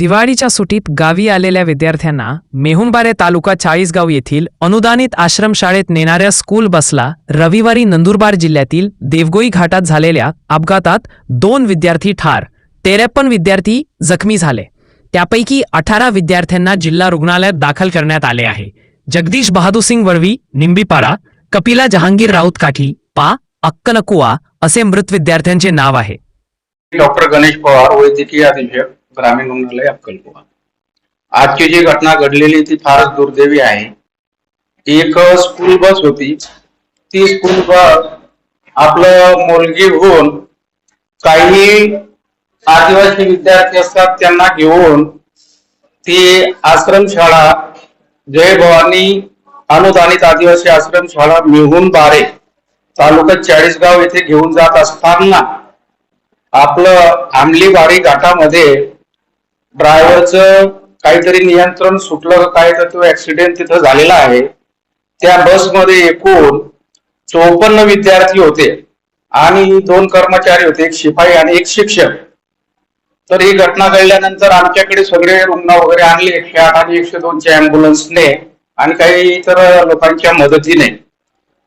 दिवाळीच्या सुटीत गावी आलेल्या विद्यार्थ्यांना मेहुंबारे तालुका चाळीसगाव येथील अनुदानित आश्रमशाळेत नेणाऱ्या स्कूल बसला रविवारी नंदुरबार जिल्ह्यातील देवगोई घाटात झालेल्या अपघातात दोन विद्यार्थी ठार तेरेपन्न विद्यार्थी जखमी झाले. त्यापैकी अठरा विद्यार्थ्यांना जिल्हा रुग्णालयात दाखल करण्यात आले आहे. जगदीश बहादूरसिंग वळवी निंबीपाडा कपिला जहांगीर राऊत काठी पा अक्कलकुवा असे मृत विद्यार्थ्यांचे नाव आहे. डॉक्टर गणेश पवार वैद्यकीय अधीक्षक. ग्रामीण रुग्णालय अक्कलकुवा. आजची जी घटना घडलेली ती फारच दुर्दैवी आहे. एक स्कूल बस होती. ती स्कूल बस आपलं मुलगी होऊन काही आदिवासी विद्यार्थी असतात त्यांना घेऊन ती आश्रमशाळा जय भवानी अनुदानित आदिवासी आश्रमशाळा मिहून बारे तालुका चाळीसगाव येथे घेऊन जात असताना आपलं आमलीबारी घाटामध्ये ड्रायव्हरचं काहीतरी नियंत्रण सुटलं काय तर तो ऍक्सिडेंट तिथं झालेला आहे. त्या बसमध्ये एकूण चौपन्न विद्यार्थी होते आणि दोन कर्मचारी होते एक शिपाई आणि एक शिक्षक. तर ही घटना घडल्यानंतर आमच्याकडे सगळे रुग्ण वगैरे आणले एकशे आठ आणि एकशे दोनच्या अँब्युलन्सने आणि काही इतर लोकांच्या मदतीने.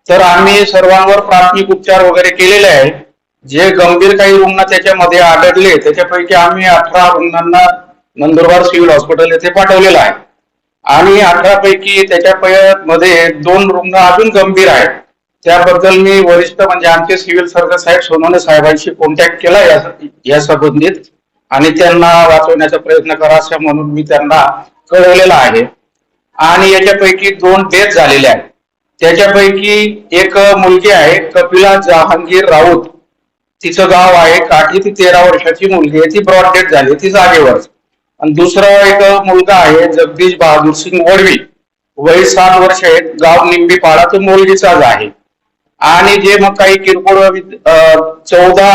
तर आम्ही सर्वांवर प्राथमिक उपचार वगैरे केलेले आहे जे गंभीर काही रुग्ण त्याच्यामध्ये आढळले त्याच्यापैकी आम्ही अठरा रुग्णांना नंदुरबार सिव्हिल हॉस्पिटल येथे पाठवलेलं आहे. आणि अठरा पैकी त्याच्या मध्ये दोन रुग्ण अजून गंभीर आहेत. त्याबद्दल मी वरिष्ठ म्हणजे आमचे सिव्हिल सर्जन साहेब सोनवणे साहेबांशी कॉन्टॅक्ट केला या संबंधित. आणि त्यांना वाचवण्याचा प्रयत्न करा असं म्हणून मी त्यांना कळवलेलं आहे. आणि याच्यापैकी दोन डेथ झालेले आहेत. त्याच्यापैकी एक मुलगी आहे कपिला जहांगीर राऊत. तिचं गाव आहे काठी ती तेरा वर्षाची मुलगी आहे. ती ब्रॉड डेथ झाली ती जागेवर आणि दुसरा एक मुलगा आहे जगदीश बहादूर सिंग वडवी वय सात वर्ष आहेत. गाव निंबीपाडा तो मुलगीचाच आहे. आणि जे मग काही किरकोळ चौदा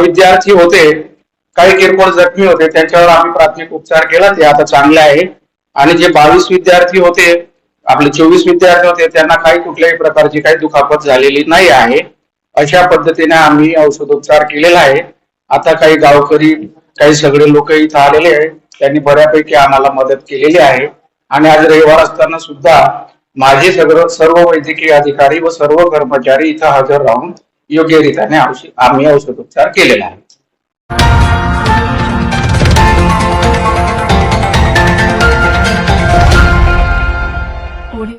विद्यार्थी होते काही किरकोळ जखमी होते त्यांच्यावर आम्ही प्राथमिक उपचार केला ते आता चांगले आहे. आणि जे बावीस विद्यार्थी होते आपले चोवीस विद्यार्थी होते त्यांना काही कुठल्याही प्रकारची काही दुखापत झालेली नाही आहे. अशा पद्धतीने आम्ही औषधोपचार केलेला आहे. आता काही गावकरी काही सगळे लोक इथं आलेले आहेत. त्यांनी बऱ्यापैकी आम्हाला मदत केलेली आहे. आणि आज रविवार असताना सुद्धा माझे सगळं सर्व वैद्यकीय अधिकारी व सर्व कर्मचारी इथं हजर राहून योग्यरित्याने औषध आम्ही औषधोपचार केलेला आहे.